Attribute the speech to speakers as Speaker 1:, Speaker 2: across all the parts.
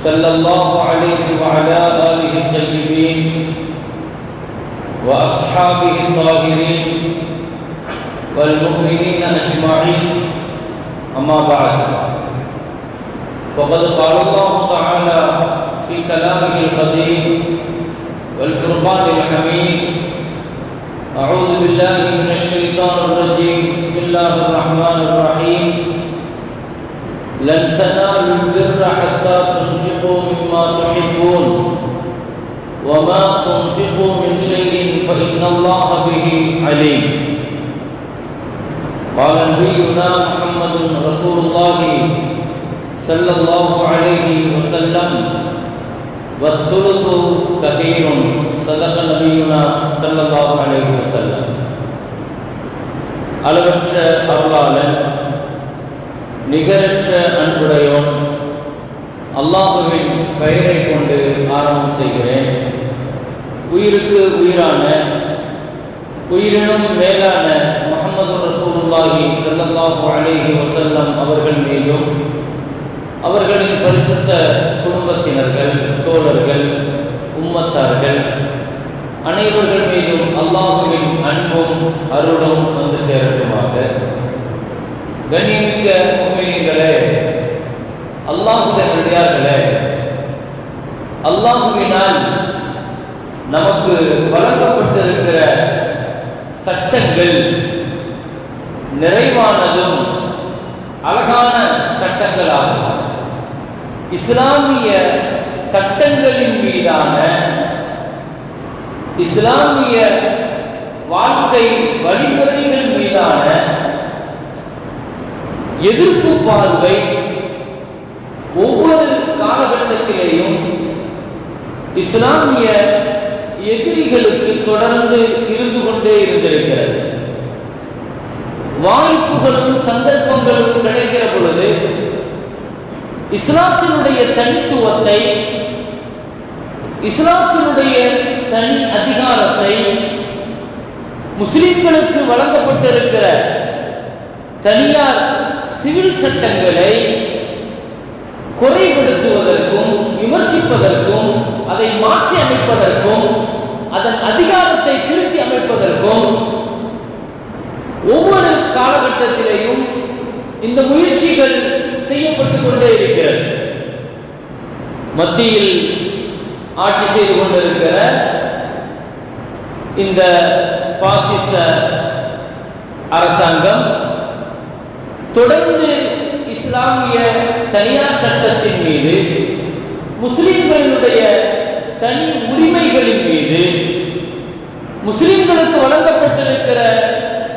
Speaker 1: صلى الله عليه وعلى آله الطيبين وأصحابه الطاهرين والمؤمنين أجمعين. أما بعد فقد قال الله تعالى في كلامه القديم والفرقان الحميد أعوذ بالله من الشيطان الرجيم. بسم الله الرحمن الرحيم. لن تنالوا البر حتى تنفقوا مما تحبون وما تنفقوا من شيء فإن الله به عليم قال نبينا محمد رسول الله صلى الله عليه وسلم والثلث كثير صدق نبينا صلى الله عليه وسلم அளவற்ற அருளாளன் நிகரற்ற அன்புடையோன். அல்லாஹுவின் பெயரை கொண்டு ஆரம்பம் செய்கிறேன். உயிருக்கு உயிரான உயிரினும் மேலான முகமது ரசூலுல்லாஹி ஸல்லல்லாஹு அலைஹி வஸல்லம் அவர்கள் மீதும் அவர்களின் பரிசுத்த குடும்பத்தினர்கள் தோழர்கள் உம்மத்தார்கள் அனைவர்கள் மீதும் அல்லாஹுவின் அன்பும் அருளும் வந்து சேரட்டுமாக. கண்ணியமிக்க உண்மையங்களே அல்லாஹுடையார்களே அல்லாஹுவினால் நமக்கு வழங்கப்பட்டிருக்கிற சட்டங்கள் நிறைவானதும் அழகான சட்டங்களாகும். இஸ்லாமிய சட்டங்களின் மீதான இஸ்லாமிய வாழ்க்கை வழிமுறைகள் மீதான எதிர்ப்பு பார்வை ஒவ்வொரு காலகட்டத்திலேயும் இஸ்லாமிய எதிரிகளுக்கு தொடர்ந்து இருந்து கொண்டே இருந்திருக்கிறது. வாய்ப்புகளும் சந்தர்ப்பங்களும் கிடைக்கிற பொழுது இஸ்லாத்தினுடைய தனித்துவத்தை இஸ்லாத்தினுடைய தனி அதிகாரத்தை முஸ்லிம்களுக்கு வழங்கப்பட்டிருக்கிற தனியார் சிவில் சட்டங்களை குறைபடுத்துவதற்கும் விமர்சிப்பதற்கும் அதை மாற்றி அமைப்பதற்கும் அதன் அதிகாரத்தை திருத்தி அமைப்பதற்கும் ஒவ்வொரு காலகட்டத்திலேயும் இந்த முயற்சிகள் செய்யப்பட்டு கொண்டே இருக்கிறது. மத்தியில் ஆட்சி செய்து கொண்டிருக்கிற இந்த பாசிச அரசாங்கம் தொடர்ந்து இஸ்லாமிய தனியார் சட்டத்தின் மீது முஸ்லிம்களுடைய தனி உரிமைகளின் மீது முஸ்லிம்களுக்கு வழங்கப்பட்டிருக்கிற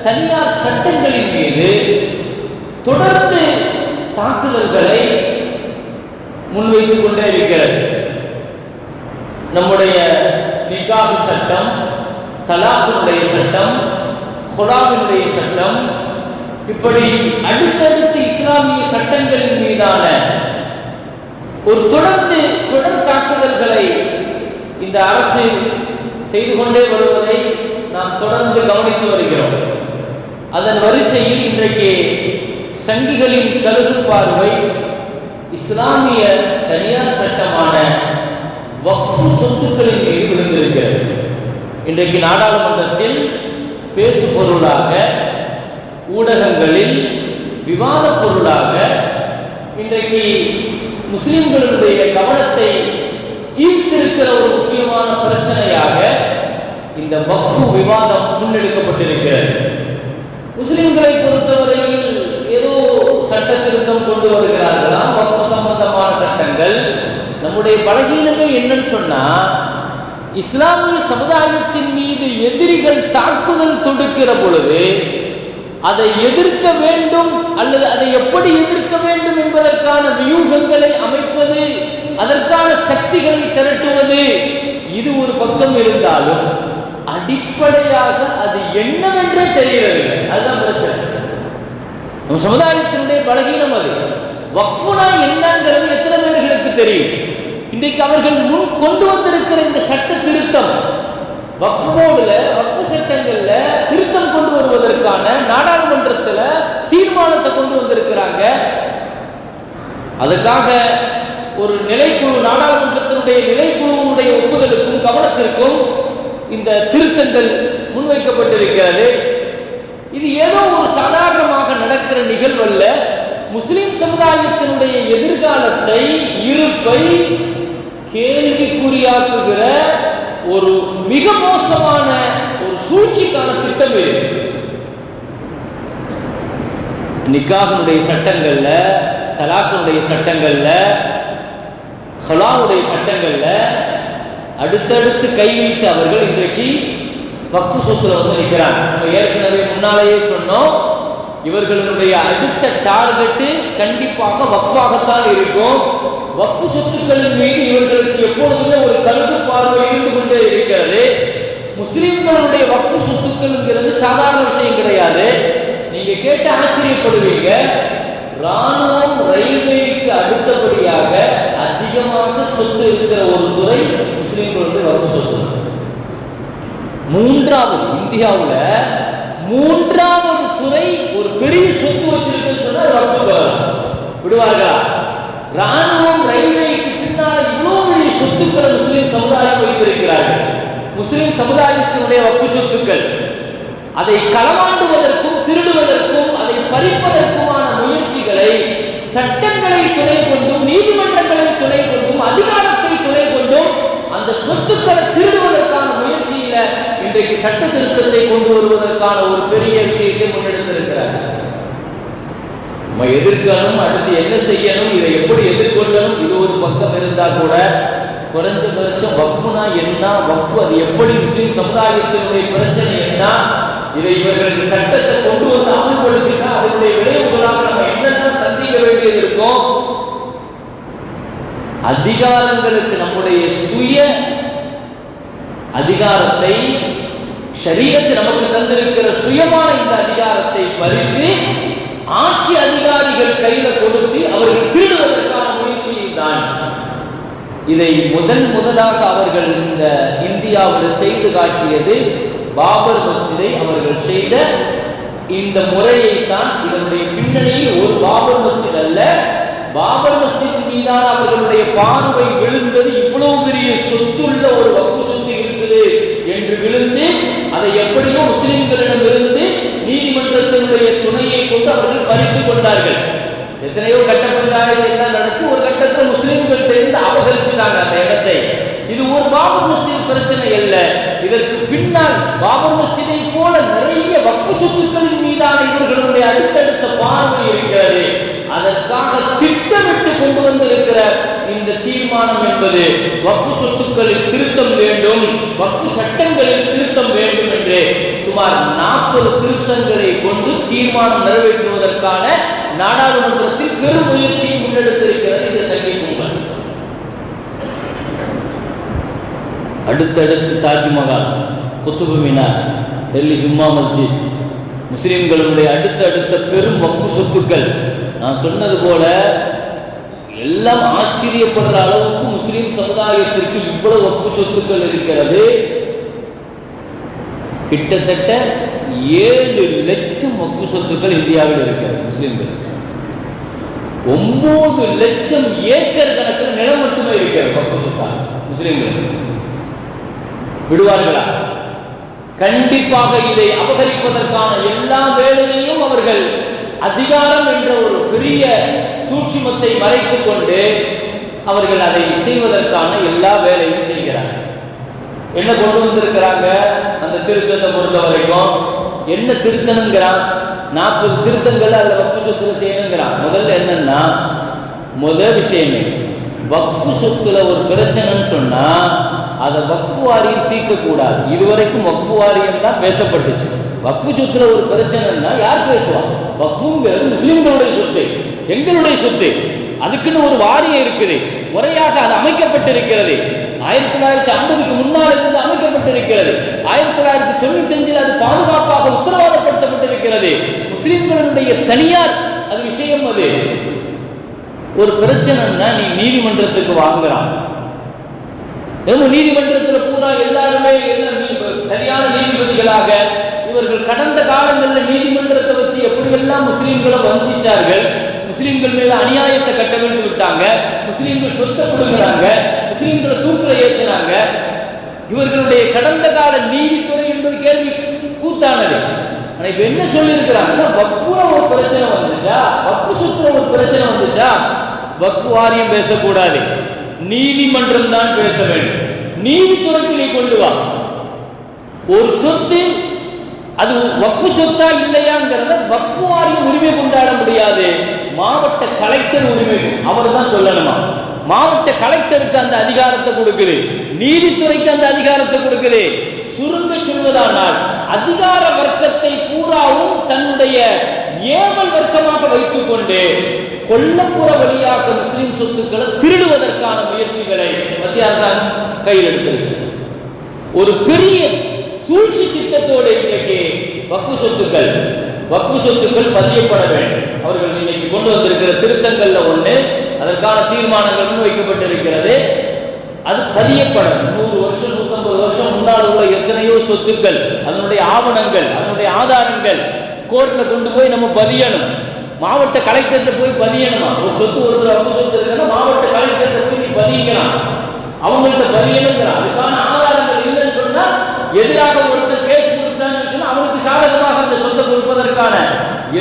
Speaker 1: தனியார் சட்டங்களின் மீது தொடர்ந்து தாக்குதல்களை முன்வைத்துக் கொண்டே இருக்கிறது. நம்முடைய நிகாபு சட்டம் தலாபினுடைய சட்டம் ஹொலாவினுடைய சட்டம் இப்படி அடுத்தடுத்து இஸ்லாமிய சட்டங்களின் மீதான ஒரு தொடர்ந்து தொடர் தாக்குதல்களை இந்த அரசு செய்து கொண்டே வருவதை நாம் தொடர்ந்து கவனித்து வருகிறோம். அதன் வரிசையில் இன்றைக்கு சங்கிகளின் கழுகு பார்வை இஸ்லாமிய தனியார் சட்டமான வக்ஃபு சொத்துக்களின் மீது விழுந்திருக்கிறது. இன்றைக்கு நாடாளுமன்றத்தில் பேசு பொருளாக ஊடகங்களில் விவாத பொருளாக இன்றைக்கு முஸ்லிம்களுடைய கவனத்தை ஈர்த்திருக்கிற ஒரு முக்கியமான பிரச்சனையாக இந்த வக்ஃபு விவாதம் முன்னெடுக்கப்பட்டிருக்கிறது. முஸ்லிம்களை பொறுத்தவரையில் ஏதோ சட்ட திருத்தம் கொண்டு வருகிறார்களாம் வக்ஃபு சம்பந்தமான சட்டங்கள். நம்முடைய பலகீனமே என்னன்னு சொன்னா இஸ்லாமிய சமுதாயத்தின் மீது எதிரிகள் தாக்குதல் தொடுக்கிற பொழுது அதை எதிர்க்க வேண்டும் அல்லது அதை எப்படி எதிர்க்க வேண்டும் என்பதற்கான வியூகங்களை அமைப்பது அதற்கான சக்திகளை திரட்டுவது இது ஒரு பக்கம் இருந்தாலும் அடிப்படையாக அது என்னவென்றே தெரியவில்லை. அதுதான் பிரச்சனை. நம்ம சமுதாயத்தினுடைய பலகீனம் அது. வக்ஃபுனா என்னங்கிறது எத்தனை பேர்களுக்கு தெரியும்? இன்றைக்கு அவர்கள் முன் கொண்டு வந்திருக்கிற இந்த சட்ட திருத்தம் வக்ஃபோர்டில் போர்டுல வக்ஃப் திருத்தம் கொண்டு வருவதற்கான நாடாளுமன்றத்தில் தீர்மானத்தை கொண்டு வந்திருக்கிறாங்க. அதுக்காக ஒரு நிலைக்குழு நாடாளுமன்றத்தினுடைய நிலைக்குழுவுடைய ஒப்புதலுக்கும் கவனத்திற்கும் இந்த திருத்தங்கள் முன்வைக்கப்பட்டிருக்கிறது. இது ஏதோ ஒரு சாதாரணமாக நடக்கிற நிகழ்வல்ல. முஸ்லிம் சமுதாயத்தினுடைய எதிர்காலத்தை இருப்பை கேள்விக்குறியாக்குகிற ஒரு மிக மோசமான ஒரு சூழ்ச்சிக்கான திட்டம் நிக்காகனுடைய சட்டங்கள்ல தலாக்கனுடைய சட்டங்கள்ல ஹலாவுடைய சட்டங்கள்ல அடுத்தடுத்து கை வைத்து அவர்கள் இன்றைக்கு வக்ஃபு சொத்துல வந்து நிற்கிறாங்க. நம்ம ஏற்கனவே முன்னாலேயே சொன்னோம் இவர்களுடைய அடுத்த டார்கெட்டு கண்டிப்பாக வக்ஃபாகத்தான் இருக்கும். வக்ஃபு சொத்துக்களின் மீது இவர்களுக்கு எப்பொழுதுமே ஒரு கழுகு பார்வை இருந்து கொண்டே இருக்கிறது. முஸ்லிம்களுடைய வக்ஃபு சொத்துக்கள்ங்கிறது சாதாரண விஷயம் கிடையாது. நீங்க கேட்டு ஆச்சரியப்படுவீங்க. ராணுவம் ரயில்வேக்கு அடுத்தபடியாக அதிகமாக சொத்து இருக்கிற ஒரு துறை முஸ்லிம்களுடைய வக்ஃபு சொத்து. மூன்றாவது இந்தியாவில் மூன்றாவது துறை ஒரு பெரிய சொத்து வச்சிருக்குன்னு சொன்னா விடுவார்களா? ராணுவம் ரயில்வேக்கு பின்னால் இவ்வளவு பெரிய சொத்துக்களை முஸ்லிம் சமுதாயம் வைத்திருக்கிறார்கள். முஸ்லிம் சமுதாயத்தினுடைய வப்பு சொத்துக்கள். அதை களமாண்டுவதற்கும் திருடுவதற்கும் அதை பறிப்பதற்குமான முயற்சிகளை சட்டங்களை துணை கொண்டும் நீதிமன்றங்களை துணை கொண்டும் அதிகாரத்தை துணை கொண்டும் அந்த சொத்துக்களை திருடுவதற்கான முயற்சியில இன்றைக்கு சட்ட திருத்தத்தை கொண்டு வருவதற்கான ஒரு பெரிய விஷயத்தை முன்னெடுத்திருக்கிறார் நம்ம எதிர்க்கணும் அடுத்து என்ன செய்யணும் இதை எப்படி எதிர்கொள்ளணும் இது ஒரு பக்கம் இருந்தா கூட குறைஞ்சபட்சம் வக்ஃபுனா என்ன வக்ஃபு அது எப்படி முஸ்லிம் சமுதாயத்தினுடைய பிரச்சனை என்ன இதை இவர்களுக்கு சட்டத்தை கொண்டு வந்து அமல்படுத்தினா அதனுடைய விளைவுகளாக நம்ம என்னென்ன சந்திக்க வேண்டியது இருக்கும் அதிகாரங்களுக்கு நம்முடைய சுய அதிகாரத்தை ஷரியத்து நமக்கு தந்திருக்கிற சுயமான இந்த அதிகாரத்தை பறித்து ஆட்சி அதிகாரிகள் கையில கொடுத்து அவர்கள் திருடுவதற்கான முயற்சியில் தான் இதை முதன் முதலாக அவர்கள் இந்த இந்தியாவில் செய்து காட்டியது பாபர் மஸ்ஜிதை அவர்கள் செய்த இந்த முறையை தான் இதனுடைய பின்னணியில் ஒரு பாபர் மஸ்ஜித் அல்ல. பாபர் மஸ்ஜித் மீதான அவர்களுடைய பார்வை விழுந்தது. இவ்வளவு பெரிய சொத்துள்ள ஒரு வக்ஃபு சொத்து இருக்குது என்று விழுந்து அதை எப்படியோ முஸ்லிம்களிடமிருந்து நீதிமன்றத்தினுடைய துணையை கொண்டு அவர்கள் பறித்துக் கொண்டார்கள். எத்தனையோ கட்ட பஞ்சாயத்து எல்லாம் நடத்தி ஒரு கட்டத்தில் முஸ்லீம்கள் தெரிந்து அபகரிச்சுட்டாங்க அந்த இடத்தை. இது ஒரு பாபர் மசித் பிரச்சனை அல்ல. இதற்கு பின்னால் பாபர் மசிதை போல நிறைய வக்கு சொத்துக்களின் மீதான இவர்களுடைய அடுத்தடுத்த பார்வை இருக்கிறது. அதற்காக திட்டமிட்டு கொண்டு வந்திருக்கிற இந்த தீர்மானம் என்பது வக்கு சொத்துக்களில் திருத்தம் வேண்டும் வக்கு சட்டங்களில் திருத்தம் வேண்டும் என்று சுமார் நாற்பது திருத்தங்களை கொண்டு தீர்மானம் நிறைவேற்றுவதற்கான நாடாளுமன்றத்தில் பெரும் முயற்சியை முன்னெடுத்திருக்கிறது இந்த சங்கி கும்பல். அடுத்தடுத்து தாஜ்மஹால் குத்துபு மினார் டெல்லி ஜும்மா மஸ்ஜித் முஸ்லீம்களுடைய அடுத்தடுத்த பெரும் வப்பு சொத்துக்கள். நான் சொன்னது போல எல்லாம் ஆச்சரியப்படுற அளவுக்கு முஸ்லீம் சமுதாயத்திற்கு இவ்வளவு வக்கு சொத்துக்கள் இருக்கிறது. கிட்டத்தட்ட ஏழு லட்சம் வக்ஃபு சொத்துக்கள் இந்தியாவில் இருக்கிறது முஸ்லீம்கள். ஒன்பது லட்சம் ஏக்கர் கணக்கில் நிலம் மட்டுமே இருக்கிறது வக்ஃபு சொத்தா முஸ்லீம்கள். விடுவார்களா? கண்டிப்பாக இதை அபகரிப்பதற்கான எல்லா வேலையையும் அவர்கள் அதிகாரம் என்ற ஒரு பெரிய சூட்சுமத்தை மறைத்துக் கொண்டு அவர்கள் அதை செய்வதற்கான எல்லா வேலையும் செய்கிறார்கள். என்ன கொண்டு வந்திருக்கிறாங்க? அந்த திருத்தத்தை பொறுத்த வரைக்கும் என்ன திருத்தணுங்கிறான்? நாற்பது திருத்தங்கள் அதில் வக்ஃபு சொத்துல செய்யணுங்கிறான். முதல்ல என்னன்னா முதல் விஷயமே வக்ஃபு சொத்துல ஒரு பிரச்சனைன்னு சொன்னா அதை வக்ஃபு வாரியம் தீர்க்கக்கூடாது. இதுவரைக்கும் வக்ஃபு வாரியம் தான் பேசப்பட்டுச்சு. வக்ஃபு சொத்துல ஒரு பிரச்சனைன்னா யார் பேசுவா? வக்ஃபுங்கிறது முஸ்லிம்களுடைய சொத்து. எங்களுடைய சொத்து. அதுக்குன்னு ஒரு வாரியம் இருக்குது. முறையாக அது அமைக்கப்பட்டிருக்கிறது. ஆயிரத்தி தொள்ளாயிரத்தி ஐம்பதுக்கு முன்னால் இருந்து அமைக்கப்பட்டிருக்கிறது. ஆயிரத்தி தொள்ளாயிரத்தி தொண்ணூத்தி அஞ்சில் அது பாதுகாப்பாக உத்தரவாதப்படுத்தப்பட்டிருக்கிறது. முஸ்லிம்களுடைய தனியார் அது விஷயம் அது. ஒரு பிரச்சனைன்னா நீ நீதிமன்றத்துக்கு வாங்குறான். ஏதோ நீதிமன்றத்தில் பூரா எல்லாருமே என்ன சரியான நீதிபதிகளாக இவர்கள் கடந்த காலங்களில் நீதிமன்றத்தை வச்சு எப்படியெல்லாம் முஸ்லீம்களை வஞ்சிச்சார்கள் முஸ்லீம்கள் மேல அநியாயத்தை கட்டவிழ்த்து விட்டாங்க முஸ்லீம்கள் சொத்தை கொடுக்குறாங்க முஸ்லீம்களை தூக்கில் ஏற்றினாங்க. இவர்களுடைய கடந்த கால நீதித்துறை என்பது கேள்வி கூத்தானது. ஆனால் இப்போ என்ன சொல்லியிருக்கிறாங்கன்னா வக்ஃபுல ஒரு பிரச்சனை வந்துச்சா? வக்ஃபு சுத்துல ஒரு பிரச்சனை வந்துச்சா? வக்ஃபு வாரியம் பேசக்கூடாது. நீதிமன்றம் தான் பேச வேண்டும். நீதித்துறைக்கு நீ கொண்டு வா. ஒரு சொத்து அது வக்ஃபு சொத்தா இல்லையாங்கிறத வக்ஃபு வாரியம் உரிமை கொண்டாட முடியாது. மாவட்ட கலெக்டர் உரிமை அவர் தான் சொல்லணுமா? மாவட்ட கலெக்டருக்கு அந்த அதிகாரத்தை கொடுக்குது. நீதித்துறைக்கு அந்த அதிகாரத்தை கொடுக்குது. சுருங்க சொல்வதானால் அதிகார வர்க்கத்தை பூராவும் தன்னுடைய ஏவல் வர்க்கமாக வைத்துக் கொண்டு கொல்லப்புற வழியாக முஸ்லிம் சொத்துக்களை திருடுவதற்கான முயற்சிகளை மத்திய அரசாங்கம் கையில் எடுத்திருக்கிறது. ஒரு பெரிய சூழ்ச்சி திட்டத்தோடு இன்றைக்கு வக்கு சொத்துக்கள் வக்கு சொத்துக்கள் பதியப்பட வேண்டும். அவர்கள் இன்னைக்கு கொண்டு வந்திருக்கிற திருத்தங்கள்ல ஒன்று அதற்கான தீர்மானங்கள் முன்வைக்கப்பட்டிருக்கிறது. அது பதியப்படும். நூறு வருஷம் நூத்தம்பது வருஷம் முன்னால் உள்ள எத்தனையோ சொத்துக்கள் அதனுடைய ஆவணங்கள் அதனுடைய ஆதாரங்கள் கோர்ட்ல கொண்டு போய் நம்ம பதியணும். மாவட்ட கலெக்டர்கிட்ட போய் பதியணுமா? ஒரு சொத்து ஒரு வக்கு சொத்து இருக்குன்னா மாவட்ட கலெக்டர்கிட்ட போய் நீ பதியலாம். அவங்கள்ட்ட பதியணுங்கிறான் அதுக்கான ஆதாரங்கள் இல்லைன்னு சொன்னா எதிராக ஒருத்தர் கேஸ் கொடுத்தான்னு சொன்னா அவனுக்கு சாதகமாக அந்த சொத்தை கொடுப்பதற்கான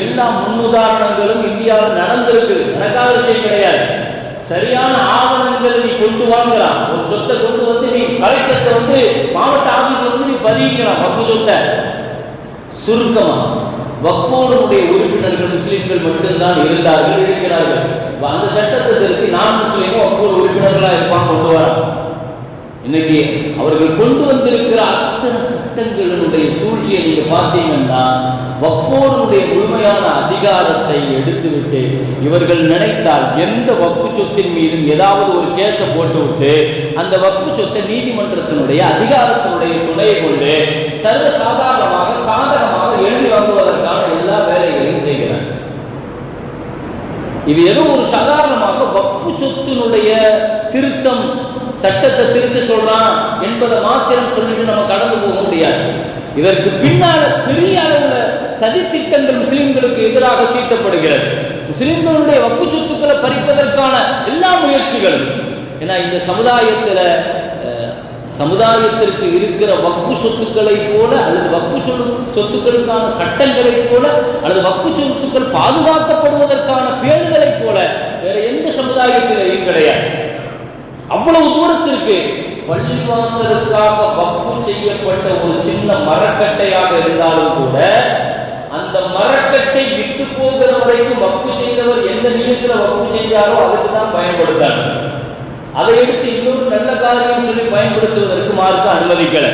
Speaker 1: எல்லா முன்னுதாரணங்களும் இந்தியாவில் நடந்திருக்கு. நடக்காத விஷயம் கிடையாது. சரியான ஆவணங்களை நீ கொண்டு வாங்கலாம். ஒரு சொத்தை கொண்டு வந்து நீ கலெக்டர்கிட்ட வந்து மாவட்ட ஆபீஸ் வந்து நீ பதிக்கலாம் வக்கு சொத்தை. சுருக்கமா வக்ஃபோனுடைய உறுப்பினர்கள் முஸ்லீம்கள் மட்டும்தான் இருந்தார்கள் இருக்கிறார்கள். அந்த சட்டத்தை திருத்தி நான் முஸ்லீமும் வக்ஃபோர் உறுப்பினர்களாக இருப்பான் கொண்டு வரான் இன்னைக்கு அவர்கள் கொண்டு வந்திருக்கிற அத்தனை சட்டங்களினுடைய சூழ்ச்சியை நீங்க பார்த்தீங்கன்னா வக்ஃபோனுடைய முழுமையான அதிகாரத்தை எடுத்துவிட்டு இவர்கள் நினைத்தால் எந்த வக்ஃபு சொத்தின் மீதும் ஏதாவது ஒரு கேஸை போட்டுவிட்டு அந்த வக்ஃபு சொத்தை நீதிமன்றத்தினுடைய அதிகாரத்தினுடைய துணையை கொண்டு சர்வ சாதாரணமாக சாதகமாக எழுதி வாங்குவதற்கான எல்லா வேலைகளையும் செய்கிறார். இது ஏதோ ஒரு சாதாரணமாக வக்ஃபு சொத்தினுடைய திருத்தம் சட்டத்தை திருத்தி சொல்றான் என்பதை மாத்திரம் சொல்லிட்டு நம்ம கடந்து போக முடியாது. இதற்கு பின்னால பெரிய அளவுல சதி திட்டங்கள் முஸ்லிம்களுக்கு எதிராக தீட்டப்படுகிறது. முஸ்லிம்களுடைய வக்கு சொத்துக்களை பறிப்பதற்கான எல்லா முயற்சிகளும் ஏன்னா இந்த சமுதாயத்துல அஹ், சமுதாயத்திற்கு இருக்கிற வக்ஃபு சொத்துக்களை போல அல்லது வக்ஃபு சொத்துக்களுக்கான சட்டங்களை போல அல்லது வக்ஃபு சொத்துக்கள் பாதுகாக்கப்படுவதற்கான பேடுகளை போல வேற எந்த சமுதாயத்திலையும் கிடையாது அவ்வளவு தூரத்திற்கு பள்ளிவாசலுக்காக வக்ஃபு செய்யப்பட்ட ஒரு சின்ன மரக்கட்டையாக இருந்தாலும் கூட அந்த மரக்கட்டை வித்து போகிற வரைக்கும் வக்ஃபு செய்தவர் எந்த நியத்துல வக்ஃபு செய்தாரோ அதுக்கு தான் பயன்படுத்தார். அதை எடுத்து இன்னொரு நல்ல காரியம் சொல்லி பயன்படுத்துவதற்கு மார்க்க அனுமதிக்கல.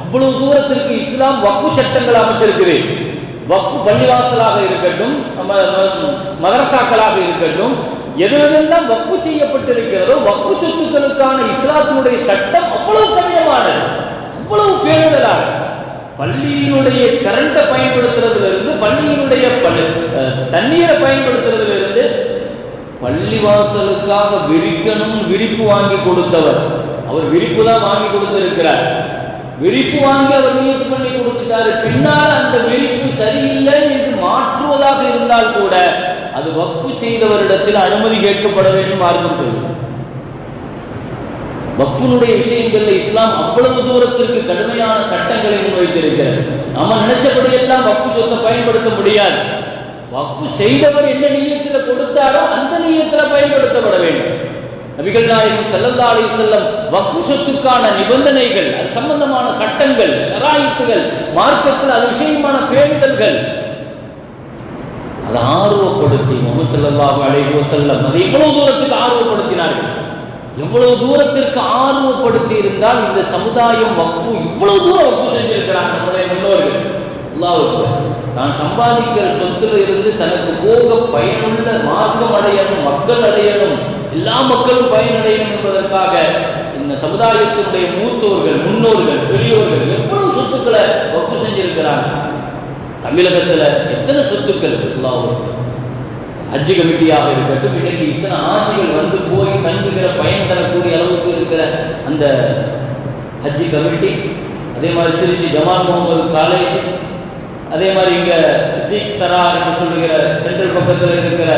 Speaker 1: அவ்வளவு தூரத்திற்கு இஸ்லாம் வக்ஃபு சட்டங்கள் அமைச்சிருக்குது. வக்ஃபு பள்ளிவாசலாக இருக்கட்டும் நம்ம மதரசாக்களாக இருக்கட்டும் எதுவெல்லாம் வப்பு செய்யப்பட்டிருக்கிறதோ வப்பு சொத்துக்களுக்கான இஸ்லாத்தினுடைய சட்டம் அவ்வளவு கடினமானது அவ்வளவு பேருதலாக பள்ளியினுடைய கரண்ட்டை பயன்படுத்துறதுல இருந்து பள்ளியினுடைய பள்ளி- தண்ணீரை பயன்படுத்துறதுல இருந்து பள்ளிவாசலுக்காக விரிக்கணும் விரிப்பு வாங்கி கொடுத்தவர். அவர் விரிப்பு தான் வாங்கி கொடுத்திருக்கிறார். விரிப்பு வாங்கி அவர் நியத்து பண்ணி கொடுத்துட்டாரு. பின்னால் அந்த விரிப்பு சரியில்லை என்று மாற்றுவதாக இருந்தால் கூட அது வக்ஃபு செய்தவரிடத்தில் அனுமதி கேட்கப்பட வேண்டும் மார்க்கம் சொல்லுது. வக்ஃபுனுடைய விஷயங்கள்ல இஸ்லாம் அவ்வளவு தூரத்திற்கு கடுமையான சட்டங்களை முன்வைத்திருக்கிறது. நம்ம நினைச்சபடி எல்லாம் வக்ஃபு சொத்தை பயன்படுத்த முடியாது. வக்ஃபு செய்தவர் என்ன நீயத்தில் கொடுத்தாரோ அந்த நீயத்தில் பயன்படுத்தப்பட வேண்டும். நபிகள் நாயகம் ஸல்லல்லாஹு அலைஹி செல்லம் வக்ஃபு சொத்துக்கான நிபந்தனைகள் அது சம்பந்தமான சட்டங்கள் ஷராயித்துகள் மார்க்கத்தில் அது விஷயமான பேணுதல்கள் அதை ஆர்வப்படுத்தி முகமது ஸல்லல்லாஹு செல்லம் அதை எவ்வளவு தூரத்துக்கு ஆர்வப்படுத்தினார்கள்? எவ்வளவு தூரத்திற்கு ஆர்வப்படுத்தி இருந்தால் இந்த சமுதாயம் வக்ஃபு இவ்வளவு தூரம் வக்ஃபு செஞ்சிருக்கிறாங்க நம்முடைய முன்னோர்கள். அல்லாஹ் தான் சம்பாதிக்கிற சொத்துல இருந்து தனக்கு போக பயனுள்ள மார்க்கம் அடையணும் மக்கள் அடையணும் எல்லா மக்களும் பயனடையணும் என்பதற்காக இந்த சமுதாயத்தினுடைய மூத்தோர்கள் முன்னோர்கள் பெரியோர்கள் எவ்வளவு சொத்துக்களை வக்ஃபு செஞ்சிருக்கிறாங்க. தமிழகத்தில் எத்தனை சொத்துக்கள் எல்லாம் ஹஜ்ஜு கமிட்டியாக இருக்கட்டும் இன்னைக்கு இத்தனை ஆட்சிகள் வந்து போய் தங்குகிற பயன் தரக்கூடிய அளவுக்கு இருக்கிற அந்த ஹஜ்ஜி கமிட்டி அதே மாதிரி திருச்சி ஜமால் முகமது காலேஜ் அதே மாதிரி இங்க சித்திக் சரா என்று சொல்லுகிற சென்ட்ரல் பக்கத்தில் இருக்கிற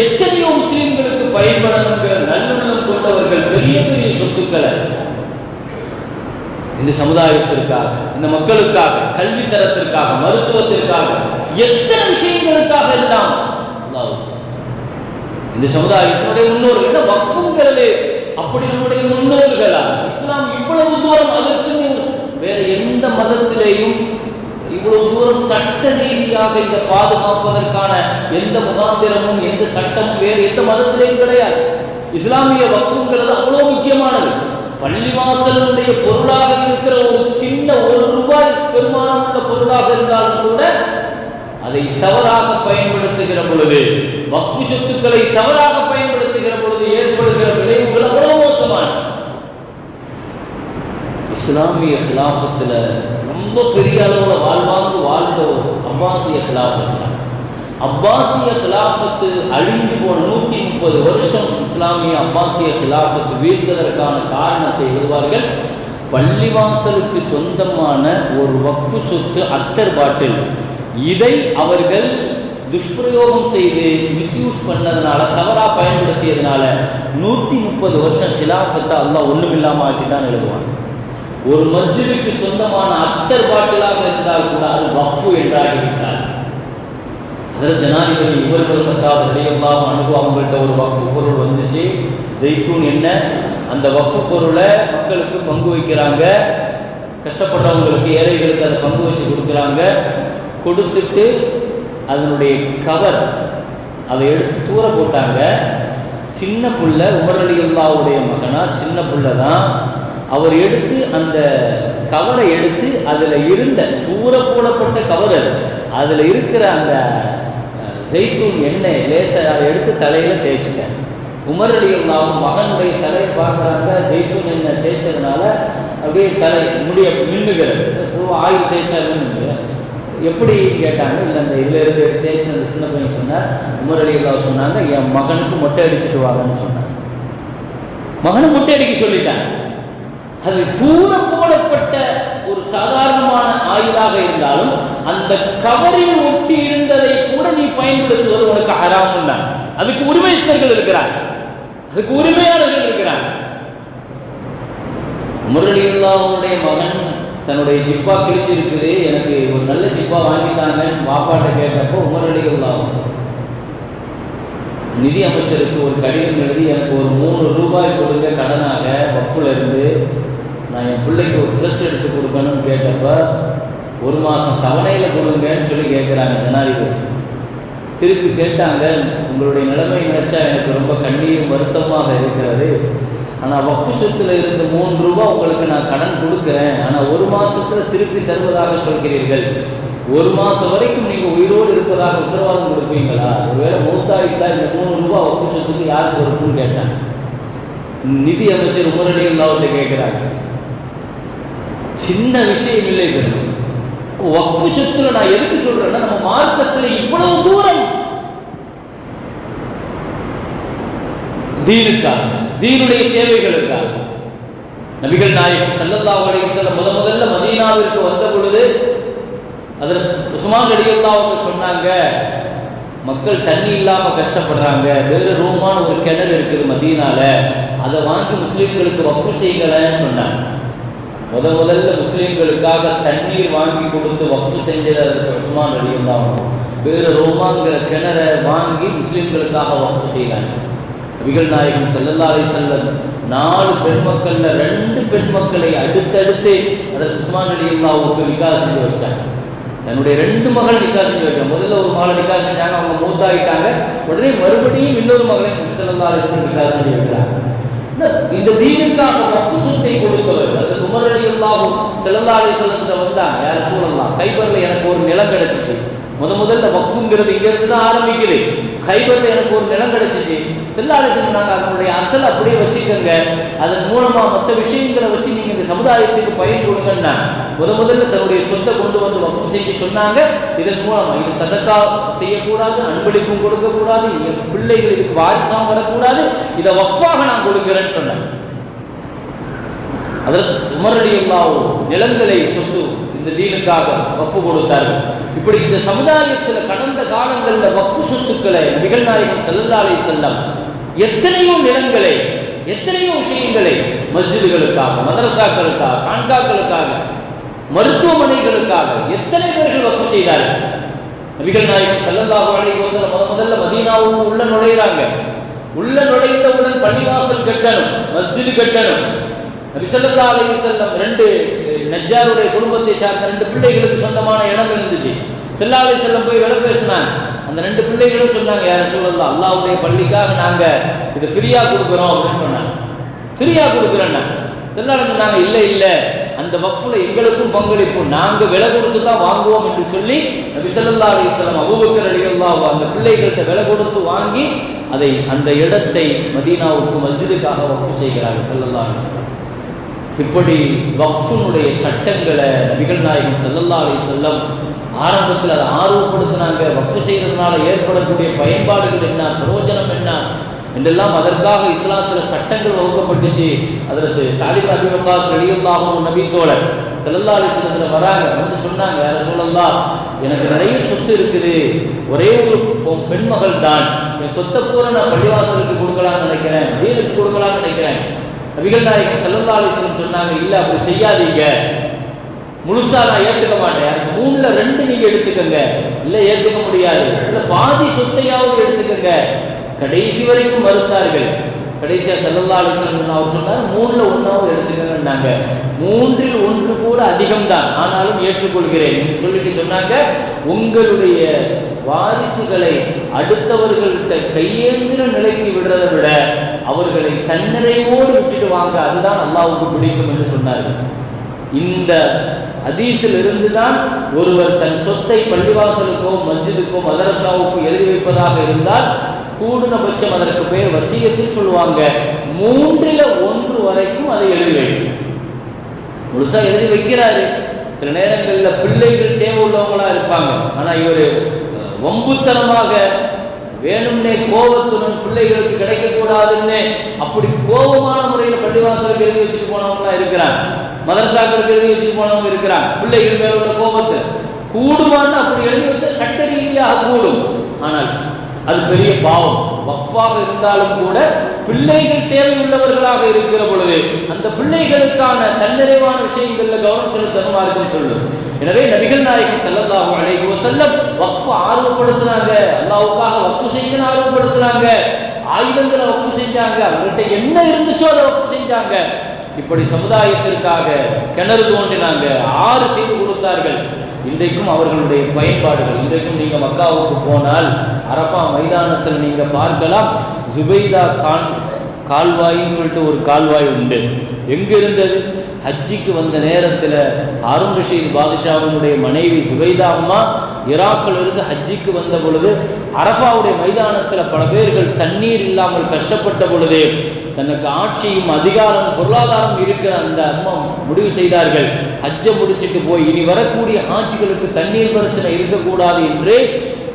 Speaker 1: எத்தனையோ முஸ்லீம்களுக்கு பயன்படணுங்கிற நல்லுள்ளம் கொண்டவர்கள் பெரிய பெரிய சொத்துக்களை இந்த சமுதாயத்திற்காக இந்த மக்களுக்காக கல்வி தரத்திற்காக மருத்துவத்திற்காக எத்தனை விஷயங்களுக்காக எல்லாம் இந்த சமுதாயத்தினுடைய முன்னோர்கள் வக்ஃபுங்கிறது அப்படி நம்முடைய முன்னோர்களா இஸ்லாம் இவ்வளவு தூரம் அதற்கு வேற எந்த மதத்திலேயும் இவ்வளவு தூரம் சட்ட ரீதியாக இதை பாதுகாப்பதற்கான எந்த முகாந்திரமும் எந்த சட்டமும் வேறு எந்த மதத்திலேயும் கிடையாது. இஸ்லாமிய வக்ஃபுங்கிறது அவ்வளவு முக்கியமானது. பள்ளிவாசலுடைய பொருளாக சின்ன ஒரு ரூபாய் பெருமானம் உள்ள பொருளாக இருந்தாலும் கூட அதை தவறாக பயன்படுத்துகிற பொழுது வக்ஃபு சொத்துக்களை தவறாக பயன்படுத்துகிற பொழுது ஏற்படுகிற விளைவுகள் அவ்வளவு மோசமான. இஸ்லாமிய கிலாஃபத்தில் ரொம்ப பெரிய அளவில் வாழ்வாங்க வாழ்ந்த ஒரு அப்பாசிய கிலாஃபத்தில் அப்பாசிய கிலாஃபத்து அழிந்து போன நூற்றி முப்பது வருஷம் இஸ்லாமிய அப்பாசிய கிலாஃபத்து வீழ்ந்ததற்கான காரணத்தை எழுவார்கள் பள்ளிவாசலுக்கு சொந்தமான ஒரு வக்ஃபு சொத்து அத்தர் பாட்டில். இதை அவர்கள் துஷ்பிரயோகம் செய்து மிஸ்யூஸ் பண்ணதுனால தவறாக பயன்படுத்தியதுனால நூற்றி முப்பது வருஷம் ஹிலாஃபத்தை அல்லா ஒன்றும் இல்லாமல் ஆக்கி தான் எழுதுவாங்க ஒரு மஸ்ஜிதுக்கு சொந்தமான அத்தர் பாட்டிலாக இருந்தால் கூட அது வக்ஃபு என்றாகிவிட்டார் அதில் ஜனாதிபதி இவர்கள் சத்தாப் ரலியல்லாஹு அனுபவம் அவங்கள்ட்ட ஒரு வக்ஃபு பொருள் வந்துச்சு. ஜெய்தூன் என்ன? அந்த வக்ஃபு பொருளை மக்களுக்கு பங்கு வைக்கிறாங்க. கஷ்டப்படுறவங்களுக்கு ஏழைகளுக்கு அதை பங்கு வச்சு கொடுக்குறாங்க. கொடுத்துட்டு அதனுடைய கவர் அதை எடுத்து தூர போட்டாங்க. சின்ன புள்ள உமர் அலியுல்லாவுடைய மகனார் சின்ன புள்ள தான் அவர் எடுத்து அந்த கவரை எடுத்து அதில் இருந்த தூர போடப்பட்ட கவர் அது. அதில் இருக்கிற அந்த ஜெய்தூன் எண்ணெய் லேசை அதை எடுத்து தலையில் தேய்ச்சிட்டேன். உமர் அலியுல்லாவும் மகனுடைய தலையை பார்க்குறாங்க ஜெய்தூன் எண்ணெய் தேய்ச்சதுனால அப்படியே தலை முடிய மின்னுகிறது. ஆயுள் தேய்ச்சா எப்படி கேட்டாங்க இல்லை அந்த இதில் இருந்து தேய்ச்சி அந்த சின்ன பையன் சொன்னார் உமர் சொன்னாங்க என் மகனுக்கு மொட்டை அடிச்சுட்டு வாங்கன்னு சொன்னாங்க மகனை மொட்டை அடிக்க சொல்லிட்டாங்க. அது தூர போடப்பட்ட சாதாரணமான ஆயுளாக இருந்தாலும் அந்த கவரில் ஒட்டி இருந்ததை கூட நீ பயன்படுத்துவது உனக்கு ஹராம் தான் அதுக்கு உரிமைஸ்தர்கள் இருக்கிறார் அதுக்கு உரிமையாளர்கள் இருக்கிறார் முரளியுல்லாவுடைய மகன் தன்னுடைய ஜிப்பா கிழிஞ்சு இருக்குது எனக்கு ஒரு நல்ல ஜிப்பா வாங்கித்தாங்கன்னு பாப்பாட்ட கேட்டப்போ உமரளியுல்லாவும் நிதி அமைச்சருக்கு ஒரு கடிதம் எழுதி எனக்கு ஒரு மூணு ரூபாய் கொடுங்க கடனாக வப்புல இருந்து. நான் என் பிள்ளைக்கு ஒரு ட்ரெஸ் எடுத்து கொடுக்கணும்னு கேட்டப்ப ஒரு மாதம் தவணையில் கொடுங்கன்னு சொல்லி கேட்குறாங்க ஜனாதிபதி. திருப்பி கேட்டாங்க உங்களுடைய நிலைமை நினைச்சா எனக்கு ரொம்ப கண்ணீரும் வருத்தமாக இருக்கிறது. ஆனால் வக்ஃபு சொத்துல இருந்து மூணு ரூபா உங்களுக்கு நான் கடன் கொடுக்குறேன். ஆனால் ஒரு மாதத்தில் திருப்பி தருவதாக சொல்கிறீர்கள். ஒரு மாதம் வரைக்கும் நீங்கள் உயிரோடு இருப்பதாக உத்தரவாதம் கொடுப்பீங்களா? ஒருவேளை மூத்தாயிட்டா இந்த மூணு ரூபா வக்ஃபு சொத்துக்கு யார் பொறுப்புன்னு கேட்டாங்க. நிதி அமைச்சர் உமரடி அவர்கிட்ட கேட்குறாங்க சின்ன விஷயம் இல்லை இது வக்ஃபு சொத்துல நான் எதுக்கு சொல்றேன்னா நம்ம மார்க்கத்தில் இவ்வளவு தூரம் தீனுக்காக தீனுடைய சேவைகளுக்காக நபிகள் நாயகம் சல்லல்லா அலைஹி வஸல்லம் முத முதல்ல மதீனாவிற்கு வந்த பொழுது அதில் உஸ்மான் ரலியல்லாஹு அவங்க சொன்னாங்க மக்கள் தண்ணி இல்லாம கஷ்டப்படுறாங்க. வேறு ரூமான ஒரு கிணறு இருக்குது மதீனால. அதை வாங்கி முஸ்லீம்களுக்கு வக்கு செய்யுங்களேன்னு சொன்னாங்க. முத முதல்ல முஸ்லீம்களுக்காக தண்ணீர் வாங்கி கொடுத்து வக்ஃபு செஞ்சது அதற்கு உஸ்மான் ரலியல்லாஹு வேறு ரோமாங்கிற கிணறை வாங்கி முஸ்லீம்களுக்காக வக்ஃபு செய்தாங்க நபிகள் நாயகம் ஸல்லல்லாஹு அலைஹி நாலு பெண்மக்கள்ல ரெண்டு பெண்மக்களை அடுத்தடுத்து அதற்கு உஸ்மான் ரலியல்லாஹுவுக்கு நிக்கா செஞ்சு வச்சாங்க தன்னுடைய ரெண்டு மகள் நிக்கா செஞ்சு வைக்கிறாங்க முதல்ல ஒரு மகளை நிக்கா செஞ்சாங்க அவங்க மூத்தாயிட்டாங்க. உடனே மறுபடியும் இன்னொரு மகளை ஸல்லல்லாஹு அலைஹி வஸல்லம் நிக்கா செஞ்சு வைக்கிறாங்க. இந்த தீனுக்காக வக்ஃபு சொத்தை கொடுப்பவர் அது உமர் ரலியல்லாஹு ஸல்லல்லாஹு அலைஹி வந்தாங்க யார் சூழல்லாம் கைபர்ல எனக்கு ஒரு நிலம் கிடைச்சிச்சு. முத முதல்ல வக்ஃபுங்கிறது இங்க இருந்து தான் ஆரம்பிக்குது. ஹைபர்ல எனக்கு ஒரு நிலம் கிடைச்சிச்சு. செல்லாலே சொன்னாங்க அதனுடைய அசல் அப்படியே வச்சுக்கோங்க. அதன் மூலமா மற்ற விஷயங்களை வச்சு நீங்க இந்த சமுதாயத்துக்கு பயன் கொடுங்கன்னா முத முதல்ல தன்னுடைய சொத்தை கொண்டு வந்து வக்ஃபு செய்ய சொன்னாங்க. இதன் மூலமா இது சதக்கா செய்யக்கூடாது அன்பளிப்பும் கொடுக்கக்கூடாது என் பிள்ளைகள் இதுக்கு வாரிசாம் வரக்கூடாது. இதை வக்ஃபாக நான் கொடுக்கிறேன்னு சொன்னேன். அதற்கு உமரடி நிலங்களை சொத்து இந்த தீனுக்காக வப்பு கொடுத்தார்கள். இப்படி இந்த சமுதாயத்தில் கடந்த காலங்களில் வப்பு சொத்துக்களை நபிகள் நாயகம் செல்லல்லாலை செல்லம் எத்தனையோ நிலங்களை எத்தனையோ விஷயங்களை மஸ்ஜிதுகளுக்காக மதரசாக்களுக்காக கான்காக்களுக்காக மருத்துவமனைகளுக்காக எத்தனை பேர்கள் வப்பு செய்தார்கள்? நபிகள் நாயகம் செல்லல்லாஹு அலைஹி வஸல்லம் முத முதல்ல மதீனாவுக்கு உள்ள நுழையிறாங்க. உள்ள நுழைந்தவுடன் பள்ளிவாசல் கட்டணும் மஸ்ஜிது கட்டணும். நபி ஸல்லல்லாஹு அலைஹி ரெண்டு நஜாருடைய குடும்பத்தை சார்ந்த ரெண்டு பிள்ளைகளுக்கு சொந்தமான இடம் இருந்துச்சு. ஸல்லல்லாஹு அலைஹி போய் விலை பேசினாங்க. அந்த ரெண்டு பிள்ளைகளும் சொன்னாங்க யார சூழல்லாம் அல்லாவுடைய பள்ளிக்காக நாங்கள் இது ஃப்ரீயாக கொடுக்குறோம் அப்படின்னு சொன்னாங்க. ஃப்ரீயாக கொடுக்குறேன்னா? செல்லாலும் சொன்னாங்க இல்லை இல்லை. அந்த வக்ஃபில் எங்களுக்கும் பங்களிப்பு நாங்கள் விலை கொடுத்து தான் வாங்குவோம் என்று சொல்லி நபிசல்லா ஸல்லல்லாஹு அலைஹி வஸல்லம் அந்த பிள்ளைகள்கிட்ட விலை கொடுத்து வாங்கி அதை அந்த இடத்தை மதீனாவுக்கு மஸ்ஜிதுக்காக வக்ஃபு செய்கிறார்கள் ஸல்லல்லாஹு அலிஸ்லாம் இப்படி வக்ஃபுனுடைய சட்டங்களை நபிகள் நாயகம் ஸல்லல்லாஹு செல்லம் ஆரம்பத்தில் அதை ஆர்வப்படுத்தினாங்க. வக்ஃபு செய்கிறதுனால ஏற்படக்கூடிய பயன்பாடுகள் என்ன பிரயோஜனம் என்ன என்றெல்லாம் அதற்காக இஸ்லாத்தில் சட்டங்கள் வகுக்கப்பட்டுச்சு. அதற்கு சாலிப் அபி வக்காஸ் நபி தோழர் ஸல்லல்லாஹு அலைஹி வராங்க. வந்து சொன்னாங்க சொல்லல்லா சொல்லலாம் எனக்கு நிறைய சொத்து இருக்குது. ஒரே ஒரு பொ- பெண்மகள் தான் என் சொத்தை பூரா நான் பள்ளிவாசலுக்கு கொடுக்கலாம்னு நினைக்கிறேன் வீருக்கு கொடுக்கலாம்னு நினைக்கிறேன். நபிகள் நாயகம் ஸல்லல்லாஹு அலைஹி சொன்னாங்க இல்ல அப்படி செய்யாதீங்க. முழுசா நான் ஏத்துக்க மாட்டேன். மூணுல ரெண்டு நீங்க எடுத்துக்கங்க. இல்ல ஏத்துக்க முடியாது. இல்ல பாதி சொத்தையாவது எடுத்துக்கங்க. கடைசி வரைக்கும் மறுத்தார்கள். கடைசியா ஸல்லல்லாஹு அலைஹி அவர் சொன்னார் மூணுல ஒன்னாவது எடுத்துக்கங்கன்னாங்க. மூன்றில் ஒன்று கூட அதிகம்தான். ஆனாலும் ஏற்றுக்கொள்கிறேன். என்று சொல்லிட்டு சொன்னாங்க. உங்களுடைய வாரிசுகளை அடுத்தவர்கள்ட்ட கையேந்திர நிலைக்கு விடுறதை விட அவர்களை தன்னிறைவோடு விட்டுட்டு வாங்க அதுதான் அல்லாவுக்கு பிடிக்கும் என்று சொன்னார்கள். இந்த ஹதீஸில் இருந்துதான் ஒருவர் தன் சொத்தை பள்ளிவாசலுக்கோ மஸ்ஜிதுக்கோ மதரசாவுக்கோ எழுதி வைப்பதாக இருந்தால் கூடுனபட்சம் அதற்கு பேர் வசியத்தில் சொல்லுவாங்க. மூன்றில ஒன்று வரைக்கும் அதை எழுதி வைக்கும். முழுசா எழுதி வைக்கிறாரு. சில நேரங்களில் பிள்ளைகள் தேவை உள்ளவங்களா இருப்பாங்க. ஆனா இவர் வம்புத்தனமாக வேணும்னே கோபத்துடன் பிள்ளைகளுக்கு கிடைக்கக்கூடாதுன்னு அப்படி கோபமான முறையில் பள்ளிவாசலுக்கு எழுதி வச்சுட்டு போனவங்களாம் இருக்கிறாங்க. மதரசாக்களுக்கு எழுதி வச்சுட்டு போனவங்க இருக்கிறாங்க. பிள்ளைகள் மேல உள்ள கோபத்தை. கூடுமான்னு அப்படி எழுதி வச்சா சட்ட ரீதியாக கூடும். ஆனால் அது பெரிய பாவம். வக்ஃபாக இருந்தாலும் கூட பிள்ளைகள் தேவையுள்ளவர்களாக இருக்கிற பொழுது அந்த பிள்ளைகளுக்கான தன்னிறைவான விஷயங்கள்ல கவனம் செலுத்தணும் மார்க்கம் சொல்லும். எனவே நபிகள் நாயகம் செல்லதாகும் அலைஹி வஸல்லம் வக்ஃப் ஆர்வப்படுத்துறாங்க அல்லாவுக்காக வக்ஃபு செய்யணும்னு ஆர்வப்படுத்துனாங்க. ஆயுதங்களை வக்ஃபு செஞ்சாங்க. அவங்கள்ட்ட என்ன இருந்துச்சோ அதை வக்ஃபு செஞ்சாங்க. இப்படி சமுதாயத்திற்காக கிணறு தோண்டினாங்க. ஆறு செய்து கொடுத்தார்கள். இன்றைக்கும் அவர்களுடைய பயன்பாடுகள் இன்றைக்கும் நீங்க மக்காவுக்கு போனால் அரஃபா மைதானத்தில் நீங்க பார்க்கலாம். ஜுபைதா கான் கால்வாயின்னு சொல்லிட்டு ஒரு கால்வாய் உண்டு. எங்க இருந்தது? ஹஜ்ஜிக்கு வந்த நேரத்தில் ஹாரூன் ரஷீத் பாதுஷாவினுடைய மனைவி சுபைதா அம்மா இராக்கிலிருந்து ஹஜ்ஜிக்கு வந்த பொழுது அரபாவுடைய மைதானத்தில் பல பேர்கள் தண்ணீர் இல்லாமல் கஷ்டப்பட்ட பொழுது தனக்கு ஆட்சியும் அதிகாரம் பொருளாதாரம் இருக்கிற அந்த அம்மா முடிவு செய்தார்கள். ஹஜ்ஜை முடிச்சிட்டு போய் இனி வரக்கூடிய ஆட்சிகளுக்கு தண்ணீர் பிரச்சனை இருக்கக்கூடாது என்று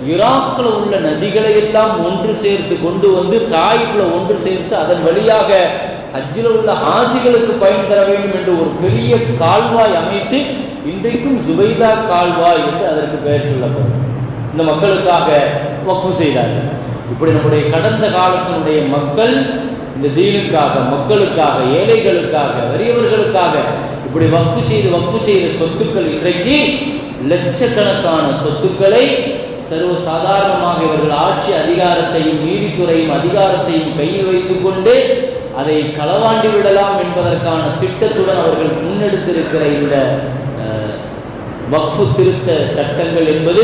Speaker 1: ஈராக்கில் உள்ள நதிகளை எல்லாம் ஒன்று சேர்த்து கொண்டு வந்து தாயிஃபில் ஒன்று சேர்த்து அதன் வழியாக ஹஜ்ஜில் உள்ள ஆட்சிகளுக்கு பயன் தர வேண்டும் என்று ஒரு பெரிய கால்வாய் அமைத்து இன்றைக்கும் ஜுபைதா கால்வாய் என்று அதற்கு பெயர் சொல்லப்படும். இந்த மக்களுக்காக வக்கு செய்தார்கள். இப்படி நம்முடைய கடந்த காலத்தினுடைய மக்கள் இந்த தீனுக்காக மக்களுக்காக ஏழைகளுக்காக வறியவர்களுக்காக இப்படி வக்ஃபு செய்து வக்ஃபு செய்த சொத்துக்கள் இன்றைக்கு லட்சக்கணக்கான சொத்துக்களை சர்வ சாதாரணமாக இவர்கள் ஆட்சி அதிகாரத்தையும் நீதித்துறையும் அதிகாரத்தையும் கையில் வைத்துக்கொண்டு அதை களவாண்டி விடலாம் என்பதற்கான திட்டத்துடன் அவர்கள் முன்னெடுத்திருக்கிற இந்த வக்ஃபு திருத்த சட்டங்கள் என்பது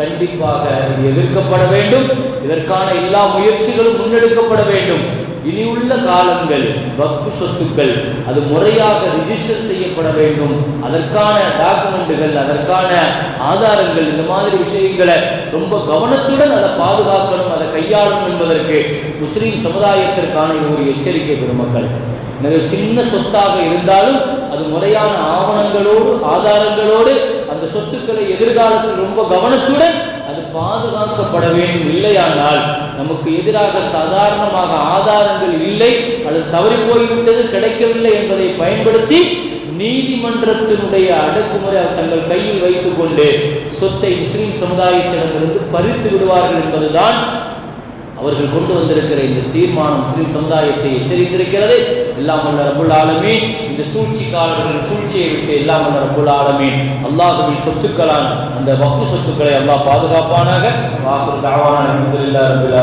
Speaker 1: கண்டிப்பாக எதிர்க்கப்பட வேண்டும். இதற்கான எல்லா முயற்சிகளும் முன்னெடுக்கப்பட வேண்டும். இனி உள்ள காலங்கள் வக்ஃபு சொத்துக்கள் அது முறையாக ரிஜிஸ்டர் செய்யப்பட வேண்டும். அதற்கான டாக்குமெண்ட்டுகள் அதற்கான ஆதாரங்கள் இந்த மாதிரி விஷயங்களை ரொம்ப கவனத்துடன் அதை பாதுகாக்கணும் அதை கையாளணும் என்பதற்கு முஸ்லீம் சமுதாயத்திற்கான ஒரு எச்சரிக்கை பெருமக்கள். மிக சின்ன சொத்தாக இருந்தாலும் அது முறையான ஆவணங்களோடு ஆதாரங்களோடு அந்த சொத்துக்களை எதிர்காலத்தில் ரொம்ப கவனத்துடன் பாதுகாக்கப்பட வேண்டும் இல்லையானால் நமக்கு எதிராக சாதாரணமாக ஆதாரங்கள் இல்லை அல்லது தவறி போய்விட்டது கிடைக்கவில்லை என்பதை பயன்படுத்தி நீதிமன்றத்தினுடைய அடக்குமுறை தங்கள் கையில் வைத்துக் கொண்டு சொத்தை முஸ்லிம் சமுதாயத்திடமிருந்து பறித்து விடுவார்கள் என்பதுதான் அவர்கள் கொண்டு வந்திருக்கிற இந்த தீர்மானம் முஸ்லிம் சமுதாயத்தை எச்சரித்திருக்கிறது. எல்லாம் உள்ள ரபுல் ஆலமே இந்த சூழ்ச்சிக்காரர்கள் சூழ்ச்சியை விட்டு எல்லாம் உள்ள ரபுல் ஆலமே அல்லாஹுவின் சொத்துக்களான் அந்த வக்ஃபு சொத்துக்களை அல்லாஹ் பாதுகாப்பானாக. வாசல் தாவான அல்ஹம்துலில்லாஹி ரப்பில்